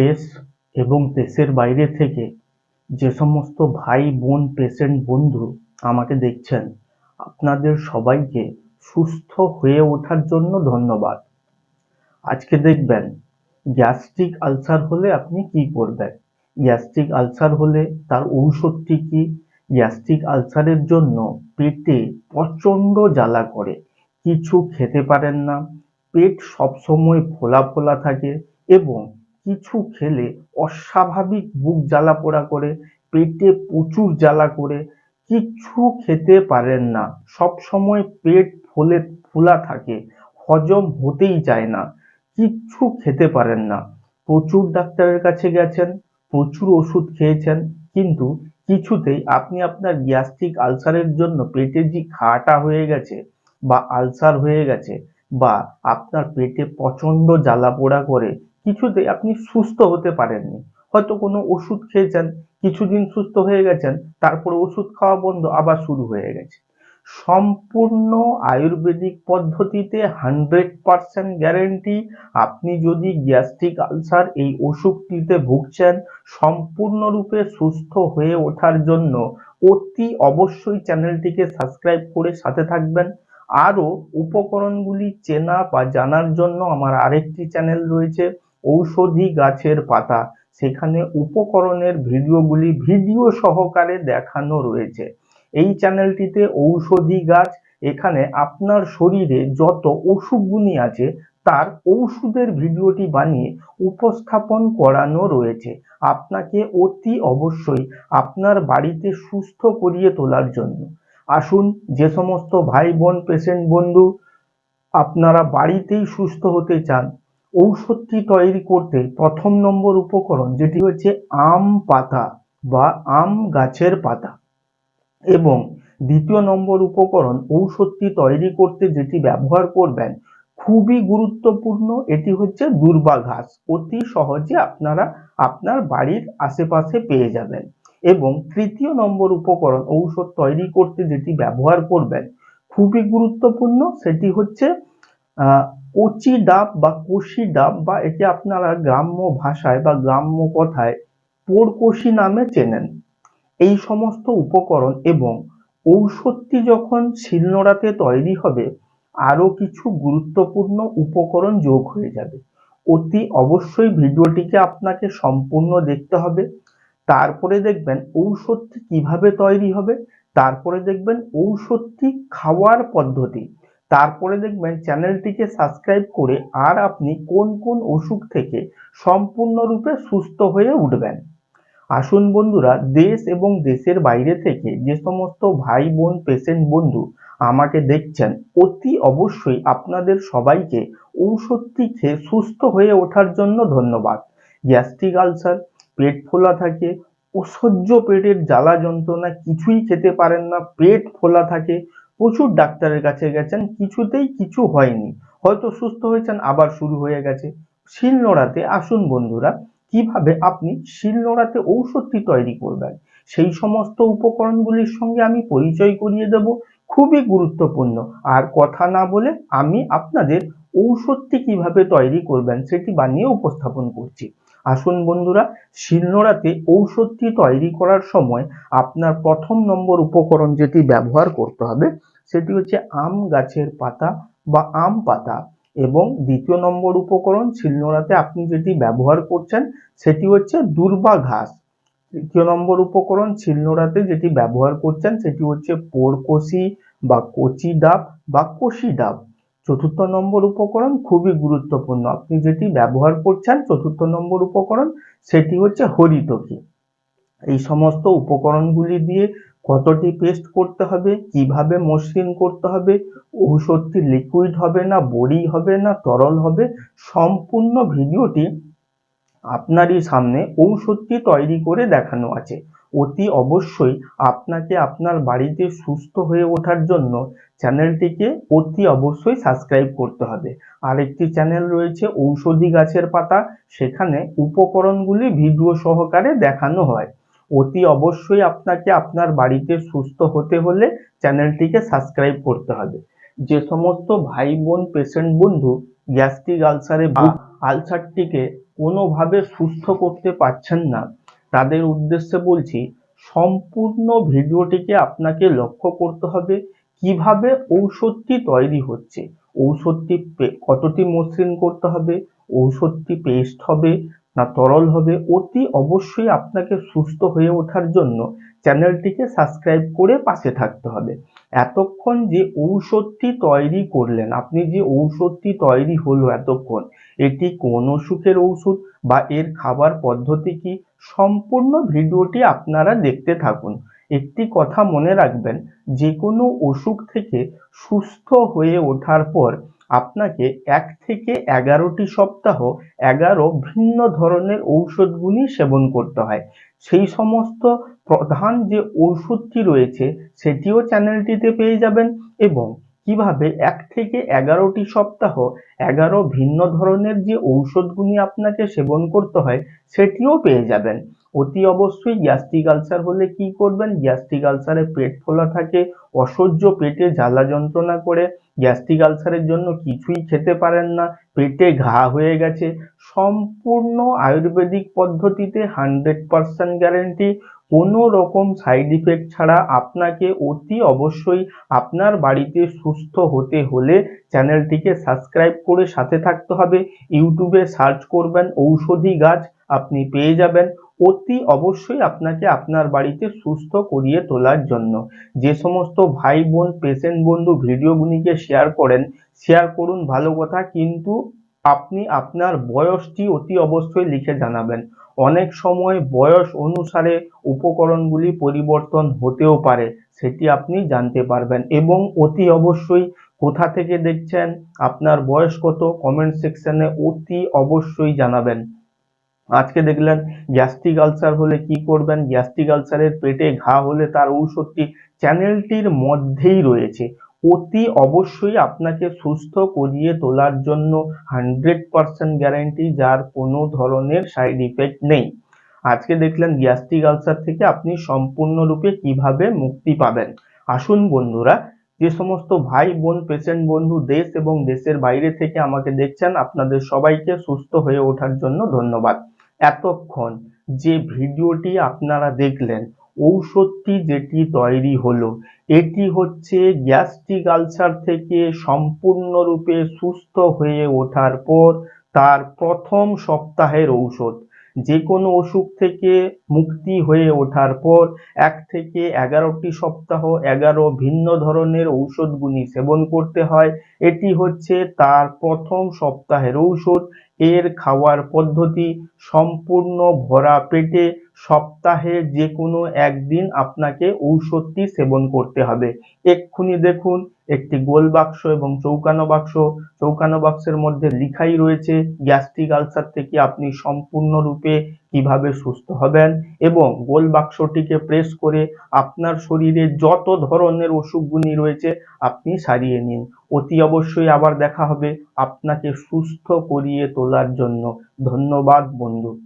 দেশ এবং দেশের বাইরে থেকে যে সমস্ত ভাই, বোন, পেশেন্ট, বন্ধু আমাকে দেখছেন, আপনাদের সবাইকে সুস্থ হয়ে ওঠার জন্য ধন্যবাদ। আজকে দেখবেন, গ্যাস্ট্রিক আলসার হলে আপনি কি করবেন? গ্যাস্ট্রিক আলসার হলে তার ঔষধটি কি? গ্যাস্ট্রিক আলসারের জন্য পেটে প্রচণ্ড জ্বালা করে, কিছু খেতে পারেন না, পেট সবসময় ফোলা ফোলা থাকে এবং কিছু খেলে অস্বাভাবিক বুক জ্বালা পোড়া করে, পেটে প্রচুর জ্বালা করে কিচ্ছু খেতে পারেন না। সব সময় পেট ফুলে, ফোলা থাকে, হজম হতেই চায় না। কিচ্ছু খেতে পারেন না। প্রচুর ডাক্তারের কাছে গেছেন, প্রচুর ওষুধ খেয়েছেন, কিন্তু কিছুতেই আপনি আপনার গ্যাস্ট্রিক আলসারের জন্য পেটে যে ঘাটা হয়ে গেছে বা আলসার হয়ে গেছে বা আপনার পেটে প্রচণ্ড জ্বালা পোড়া করে কিছুতেই আপনি সুস্থ হতে পারেননি। হয়তো কোনো ওষুধ খেয়েছেন, কিছুদিন সুস্থ হয়ে গেছেন, তারপরে ওষুধ খাওয়া বন্ধ, আবার শুরু হয়ে গেছে। সম্পূর্ণ আয়ুর্বেদিক পদ্ধতিতে হান্ড্রেড পারসেন্ট গ্যারেন্টি আপনি যদি গ্যাস্ট্রিক আলসার এই অসুখটিতে ভুগছেন, সম্পূর্ণরূপে সুস্থ হয়ে ওঠার জন্য অতি অবশ্যই চ্যানেলটিকে সাবস্ক্রাইব করে সাথে থাকবেন। আরও উপকরণগুলি চেনা বা জানার জন্য আমার আরেকটি চ্যানেল রয়েছে ঔষধি গাছের পাতা। সেখানে উপকরণের ভিডিওগুলি ভিডিও সহকারে দেখানো রয়েছে। এই চ্যানেলটিতে ঔষধি গাছ, এখানে আপনার শরীরে যত অসুখগুলি আছে, তার ঔষধের ভিডিওটি বানিয়ে উপস্থাপন করানো রয়েছে। আপনাকে অতি অবশ্যই আপনার বাড়িতে সুস্থ করিয়ে তোলার জন্য। আসুন, যে সমস্ত ভাই বোন পেশেন্ট বন্ধু, আপনারা বাড়িতেই সুস্থ হতে চান ঔষধটি তৈরি করতে প্রথম নম্বর উপকরণ যেটি হচ্ছে আম পাতা বা আম গাছের পাতা। এবং দ্বিতীয় নম্বর উপকরণ ঔষধটি তৈরি করতে যেটি ব্যবহার করবেন, খুবই গুরুত্বপূর্ণ, এটি হচ্ছে দুর্বা ঘাস অতি সহজে আপনারা আপনার বাড়ির আশেপাশে পেয়ে যাবেন। এবং তৃতীয় নম্বর উপকরণ ঔষধ তৈরি করতে যেটি ব্যবহার করবেন, খুবই গুরুত্বপূর্ণ, সেটি হচ্ছে, আহ কচি ডাব বা কষি ডাব বা একে আপনারা গ্রাম্য ভাষায় বা গ্রাম্য কথায় পোড়কষি নামে চেনেন। এই সমস্ত উপকরণ এবং ঔষধটি যখন শিলনোড়াতে তৈরি হবে, আরও কিছু গুরুত্বপূর্ণ উপকরণ যোগ হয়ে যাবে। অতি অবশ্যই ভিডিওটিকে আপনাকে সম্পূর্ণ দেখতে হবে। তারপরে দেখবেন ঔষধটি কীভাবে তৈরি হবে। তারপরে দেখবেন ঔষধটি খাওয়ার পদ্ধতি। তারপরে দেখবেন চ্যানেলটিকে সাবস্ক্রাইব করে আর আপনি কোন কোন অসুখ থেকে সম্পূর্ণরূপে সুস্থ হয়ে উঠবেন। আসুন বন্ধুরা, দেশ এবং দেশের বাইরে থেকে যে সমস্ত ভাই বোন, পেশেন্ট বন্ধু আমাকে দেখছেন, অতি অবশ্যই আপনাদের সবাইকে ঔষধটি খেয়ে সুস্থ হয়ে ওঠার জন্য ধন্যবাদ। গ্যাস্ট্রিক আলসার, পেট ফোলা থাকে, অসহ্য পেটের জ্বালা যন্ত্রণা কিছুই খেতে পারেন না, পেট ফোলা থাকে প্রচুর ডাক্তারের কাছে গেছেন, কিছুতেই কিছু হয়নি। হয়তো সুস্থ হয়েছেন, আবার শুরু হয়ে গেছে। শিলনোড়াতে আসুন বন্ধুরা, কীভাবে আপনি শিলনোড়াতে ঔষধটি তৈরি করবেন? সেই সমস্ত উপকরণগুলির সঙ্গে আমি পরিচয় করিয়ে দেব। খুবই গুরুত্বপূর্ণ। আর কথা না বলে আমি আপনাদের ঔষধটি কীভাবে তৈরি করবেন, সেটি বানিয়ে উপস্থাপন করছি। আসুন বন্ধুরা, শিলনোড়াতে ঔষধটি তৈরি করার সময় আপনার প্রথম নম্বর উপকরণ যেটি ব্যবহার করতে হবে, সেটি হচ্ছে আম গাছের পাতা বা আম পাতা। এবং দ্বিতীয় নম্বর উপকরণ, শিলনোড়াতে আপনি যেটি ব্যবহার করছেন, সেটি হচ্ছে দুর্বা ঘাস। তৃতীয় নম্বর উপকরণ, শিলনোড়াতে যেটি ব্যবহার করছেন, সেটি হচ্ছে পোড়কষি বা কচি ডাব বা কষি ডাব। চতুর্থ নম্বর উপকরণ খুবই গুরুত্বপূর্ণ। আপনি যেটি ব্যবহার করছেন, চতুর্থ নম্বর উপকরণ, সেটি হচ্ছে হরিতকি এই সমস্ত উপকরণগুলি দিয়ে কতটি পেস্ট করতে হবে, কীভাবে মসৃণ করতে হবে, ঔষধটি লিকুইড হবে না, বড়ি হবে না, তরল হবে, সম্পূর্ণ ভিডিওটি আপনারই সামনে ঔষধটি তৈরি করে দেখানো আছে। অতি অবশ্যই আপনাকে আপনার বাড়িতে সুস্থ হয়ে ওঠার জন্য চ্যানেলটিকে অতি অবশ্যই সাবস্ক্রাইব করতে হবে। আরেকটি চ্যানেল রয়েছে ঔষধি গাছের পাতা। সেখানে উপকরণগুলি ভিডিও সহকারে দেখানো হয়। অতি অবশ্যই আপনাকে আপনার বাড়িতে সুস্থ হতে হলে চ্যানেলটিকে সাবস্ক্রাইব করতে হবে। যে সমস্ত ভাই বোন পেশেন্ট বন্ধু গ্যাস্ট্রিক আলসারে বা আলসারটিকে কোনোভাবে সুস্থ করতে পারছেন না তাদের উদ্দেশ্যে বলছি, সম্পূর্ণ ভিডিওটিকে আপনাকে লক্ষ্য করতে হবে কীভাবে ঔষধটি তৈরি হচ্ছে। ঔষধটি কতটি মসৃণ করতে হবে, ঔষধটি পেস্ট হবে না তরল হবে, অতি অবশ্যই আপনাকে সুস্থ হয়ে ওঠার জন্য চ্যানেলটিকে সাবস্ক্রাইব করে পাশে থাকতে হবে। এতক্ষণ যে ঔষধটি তৈরি করলেন, আপনি যে ঔষধটি তৈরি হলো এতক্ষণ, এটি কোন অসুখের ঔষধ বা এর খাবার পদ্ধতি কি? সম্পূর্ণ ভিডিওটি আপনারা দেখতে থাকুন। একটি কথা মনে রাখবেন যে কোনো অসুখ থেকে সুস্থ হয়ে ওঠার পর আপনাকে এক থেকে এগারোটি সপ্তাহ এগারো ভিন্ন ধরনের ঔষধগুলি সেবন করতে হয়। সেই সমস্ত প্রধান যে ওষুধটি রয়েছে, সেটিও চ্যানেলটিতে পেয়ে যাবেন এবং কীভাবে এক থেকে এগারোটি সপ্তাহ এগারো ভিন্ন ধরনের যে ঔষধগুলি আপনাকে সেবন করতে হয়, সেটিও পেয়ে যাবেন। অতি অবশ্যই গ্যাস্ট্রিক আলসার হলে কি করবেন? গ্যাস্ট্রিক আলসারে পেট ফোলা থাকে, অসহ্য পেটে জ্বালা যন্ত্রণা করে। গ্যাস্ট্রিক আলসারের জন্য কিছুই খেতে পারেন না, পেটে ঘা হয়ে গেছে। সম্পূর্ণ আয়ুর্বেদিক পদ্ধতিতে হান্ড্রেড পার্সেন্ট গ্যারেন্টি কোনো রকম সাইড ইফেক্ট ছাড়া আপনাকে অতি অবশ্যই আপনার বাড়িতে সুস্থ হতে হলে চ্যানেলটিকে সাবস্ক্রাইব করে সাথে থাকতে হবে। ইউটিউবে সার্চ করবেন ঔষধি গাছ, আপনি পেয়ে যাবেন। অতি অবশ্যই আপনাকে আপনার বাড়িতে সুস্থ করিয়ে তোলার জন্য। যে সমস্ত ভাই বোন পেশেন্ট বন্ধু ভিডিওগুলিকে শেয়ার করেন শেয়ার করুন ভালো কথা, কিন্তু আপনি আপনার বয়সটি অতি অবশ্যই লিখে জানাবেন। অনেক সময় বয়স অনুসারে উপকরণগুলি পরিবর্তন হতেও পারে, সেটি আপনি জানতে পারবেন। এবং অতি অবশ্যই কোথা থেকে দেখছেন, আপনার বয়স কত কমেন্ট সেকশনে অতি অবশ্যই জানাবেন। আজকে দেখলেন গ্যাস্ট্রিক আলসার হলে কি করবেন? গ্যাস্ট্রিক আলসারের পেটে ঘা হলে তার ঔষধটি চ্যানেলটির মধ্যেই রয়েছে। অতি অবশ্যই আপনাকে সুস্থ করিয়ে তোলার জন্য হান্ড্রেড পার্সেন্ট গ্যারান্টি, যার কোনো ধরনের সাইড ইফেক্ট নেই। আজকে দেখলেন গ্যাস্ট্রিক আলসার থেকে আপনি সম্পূর্ণরূপে কীভাবে মুক্তি পাবেন। আসুন বন্ধুরা, যে সমস্ত ভাই বোন, পেশেন্ট বন্ধু, দেশ এবং দেশের বাইরে থেকে আমাকে দেখছেন, আপনাদের সবাইকে সুস্থ হয়ে ওঠার জন্য ধন্যবাদ। এতক্ষণ যে ভিডিওটি আপনারা দেখলেন, ঔষধটি যেটি তৈরি হলো, এটি হচ্ছে গ্যাস্ট্রিক আলসার থেকে সম্পূর্ণরূপে সুস্থ হয়ে ওঠার পর তার প্রথম সপ্তাহের ঔষধ। যে কোনো অসুখ থেকে মুক্তি হয়ে ওঠার পর এক থেকে এগারোটি সপ্তাহ এগারো ভিন্ন ধরনের ঔষধগুলি সেবন করতে হয়। এটি হচ্ছে তার প্রথম সপ্তাহের ঔষধ। এর খাওয়ার পদ্ধতি সম্পূর্ণ ভরা পেটে সপ্তাহে যে কোনো একদিন আপনাকে ঔষধটি সেবন করতে হবে। এক্ষুনি দেখুন একটি গোল বাক্স এবং চৌকানো বাক্স। চৌকানো বাক্সের মধ্যে লিখাই রয়েছে, গ্যাস্ট্রিক আলসার থেকে আপনি সম্পূর্ণরূপে কীভাবে সুস্থ হবেন? এবং গোল বাক্সটিকে প্রেস করে আপনার শরীরে যত ধরনের অসুখগুলি রয়েছে, আপনি সারিয়ে নিন। অতি অবশ্যই আবার দেখা হবে। আপনাকে সুস্থ করিয়ে তোলার জন্য। ধন্যবাদ, বন্ধু।